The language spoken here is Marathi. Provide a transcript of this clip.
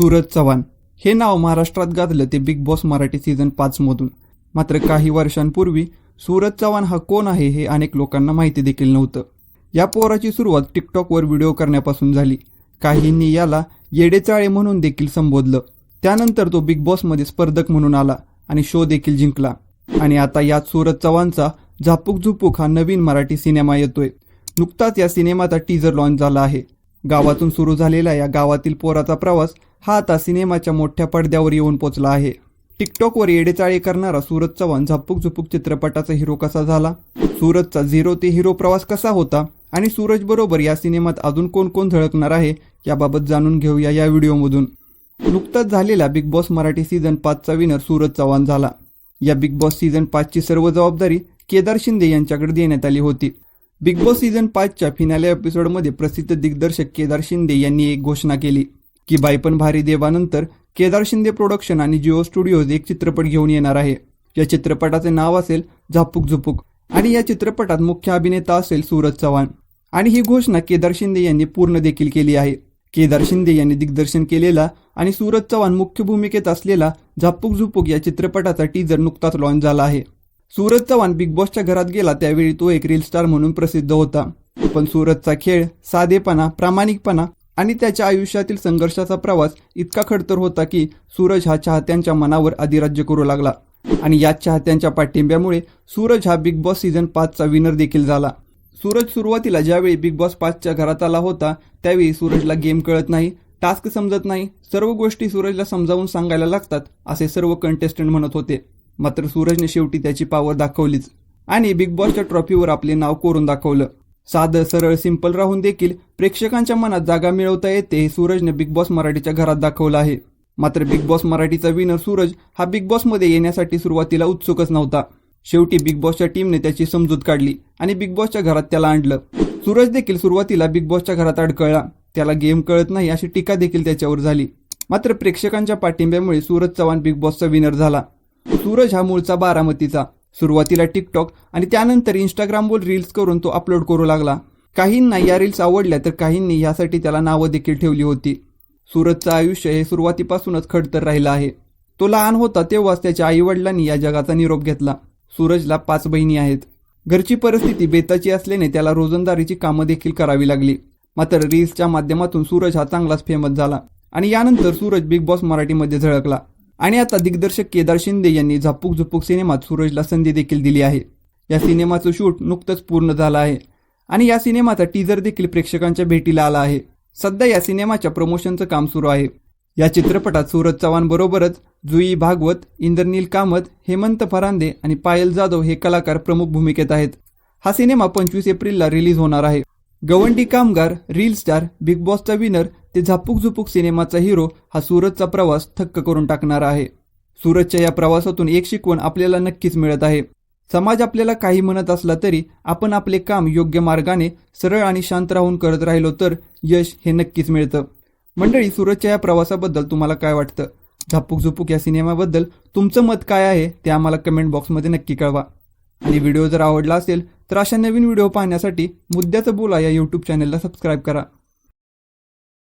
सूरज चव्हाण. हे नाव महाराष्ट्रात गाजलं ते बिग बॉस मराठी सीझन पाचमधून मात्र काही वर्षांपूर्वी सूरज चव्हाण हा कोण आहे हे अनेक लोकांना माहिती देखील नव्हतं. या पोराची सुरुवात टिकटॉकवर व्हिडिओ करण्यापासून झाली. काहींनी याला येडेचाळे म्हणून देखील संबोधलं. त्यानंतर तो बिग बॉसमध्ये स्पर्धक म्हणून आला आणि शो देखील जिंकला. आणि आता यात सूरज चव्हाणचा झापूक झुपूक हा नवीन मराठी सिनेमा येतोय. नुकताच या सिनेमाचा टीजर लॉन्च झाला आहे. गावातून सुरू झालेला या गावातील पोराचा प्रवास हा आता सिनेमाच्या मोठ्या पडद्यावर येऊन पोचला आहे. टिकटॉकवर येडेचाळे करणारा सूरज चव्हाण झापूक झुपूक चित्रपटाचा हिरो कसा झाला? सूरजचा झिरो ते हिरो प्रवास कसा होता? आणि सूरज बरोबर या सिनेमात अजून कोण कोण झळकणार आहे? याबाबत जाणून घेऊया या व्हिडिओमधून. नुकताच झालेला बिग बॉस मराठी सीझन पाचचा विनर सूरज चव्हाण झाला. या बिग बॉस सीझन पाचची सर्व जबाबदारी केदार शिंदे यांच्याकडे देण्यात आली होती. बिग बॉस सीझन पाचच्या फिनाले एपिसोडमध्ये प्रसिद्ध दिग्दर्शक केदार शिंदे यांनी एक घोषणा केली की बायपण भारी देवानंतर केदार शिंदे प्रोडक्शन आणि जिओ स्टुडिओज एक चित्रपट घेऊन येणार आहे. या चित्रपटाचे नाव असेल झापूक झुपूक आणि या चित्रपटात मुख्य अभिनेता असेल सूरज चव्हाण. आणि ही घोषणा केदार शिंदे यांनी पूर्ण देखील केली आहे. केदार शिंदे यांनी दिग्दर्शन केलेला आणि सूरज चव्हाण मुख्य भूमिकेत असलेला झापूक झुपूक या चित्रपटाचा टीजर नुकताच लॉन्च झाला आहे. सूरज चव्हाण बिग बॉसच्या घरात गेला त्यावेळी तो एक रील स्टार म्हणून प्रसिद्ध होता. पण सूरजचा खेळ साधेपणा प्रामाणिकपणा आणि त्याच्या आयुष्यातील संघर्षाचा प्रवास इतका खडतर होता की सूरज हा चाहत्यांच्या मनावर अधिराज्य करू लागला. आणि या चाहत्यांच्या पाठिंब्यामुळे सूरज हा बिग बॉस सीझन पाचचा विनर देखील झाला. सूरज सुरुवातीला ज्यावेळी बिग बॉस पाचच्या घरात आला होता त्यावेळी सूरजला गेम कळत नाही टास्क समजत नाही सर्व गोष्टी सूरजला समजावून सांगायला लागतात असे सर्व कंटेस्टंट म्हणत होते. मात्र सूरजने शेवटी त्याची पावर दाखवलीच. आणि बिग बॉसच्या ट्रॉफीवर आपले नाव कोरून दाखवलं. साधं सरळ सिंपल राहून देखील प्रेक्षकांच्या मनात जागा मिळवता येते हे सूरजने बिग बॉस मराठीच्या घरात दाखवलं आहे. मात्र बिग बॉस मराठीचा विनर सूरज हा बिग बॉसमध्ये येण्यासाठी सुरुवातीला उत्सुकच नव्हता. शेवटी बिग बॉसच्या टीमने त्याची समजूत काढली आणि बिग बॉसच्या घरात त्याला आणलं. सूरज देखील सुरुवातीला बिग बॉसच्या घरात अडकळला. त्याला गेम कळत नाही अशी टीका देखील त्याच्यावर झाली. मात्र प्रेक्षकांच्या पाठिंब्यामुळे सूरज चव्हाण बिग बॉसचा विनर झाला. सूरज हा मूळचा बारामतीचा. सुरुवातीला टिकटॉक आणि त्यानंतर इंस्टाग्रामवर रील्स करून तो अपलोड करू लागला. काहींना या रील्स आवडल्या तर काहींनी यासाठी त्याला नावं देखील ठेवली होती. सूरजचं आयुष्य हे सुरुवातीपासूनच खडतर राहिलं आहे. तो लहान होता तेव्हाच त्याच्या आईवडिलांनी या जगाचा निरोप घेतला. सूरजला पाच बहिणी आहेत. घरची परिस्थिती बेताची असल्याने त्याला रोजंदारीची कामं देखील करावी लागली. मात्र रील्सच्या माध्यमातून सूरज हा चांगलाच फेमस झाला. आणि यानंतर सूरज बिग बॉस मराठीमध्ये झळकला. आणि आता दिग्दर्शक केदार शिंदे यांनी झापूक झुपूक सिनेमात सूरजला संधी देखील दिली आहे. या सिनेमाचं शूट नुकतंच पूर्ण झालं आहे. आणि या सिनेमाचा टीजर देखील प्रेक्षकांच्या भेटीला आला आहे. सध्या या सिनेमाच्या प्रमोशनचं काम सुरू आहे. या चित्रपटात सूरज चव्हाण बरोबरच जुई भागवत इंद्रनील कामत हेमंत फरांदे आणि पायल जाधव हे कलाकार प्रमुख भूमिकेत आहेत. हा सिनेमा पंचवीस एप्रिलला रिलीज होणार आहे. गवंडी कामगार रील स्टार बिग बॉसचा विनर ते झापूक झुपूक सिनेमाचा हिरो हा सूरजचा प्रवास थक्क करून टाकणार आहे. सूरजच्या या प्रवासातून एक शिकवण आपल्याला नक्कीच मिळत आहे. समाज आपल्याला काही म्हणत असला तरी आपण आपले काम योग्य मार्गाने सरळ आणि शांत राहून करत राहिलो तर यश हे नक्कीच मिळतं. मंडळी सूरजच्या या प्रवासाबद्दल तुम्हाला काय वाटतं? झापूक झुपूक या सिनेमाबद्दल तुमचं मत काय आहे ते आम्हाला कमेंट बॉक्समध्ये नक्की कळवा. आणि व्हिडिओ जर आवडला असेल तर अशा नवीन व्हिडिओ पाहण्यासाठी मुद्द्याचं बोला या यूट्यूब चॅनलला सबस्क्राईब करा.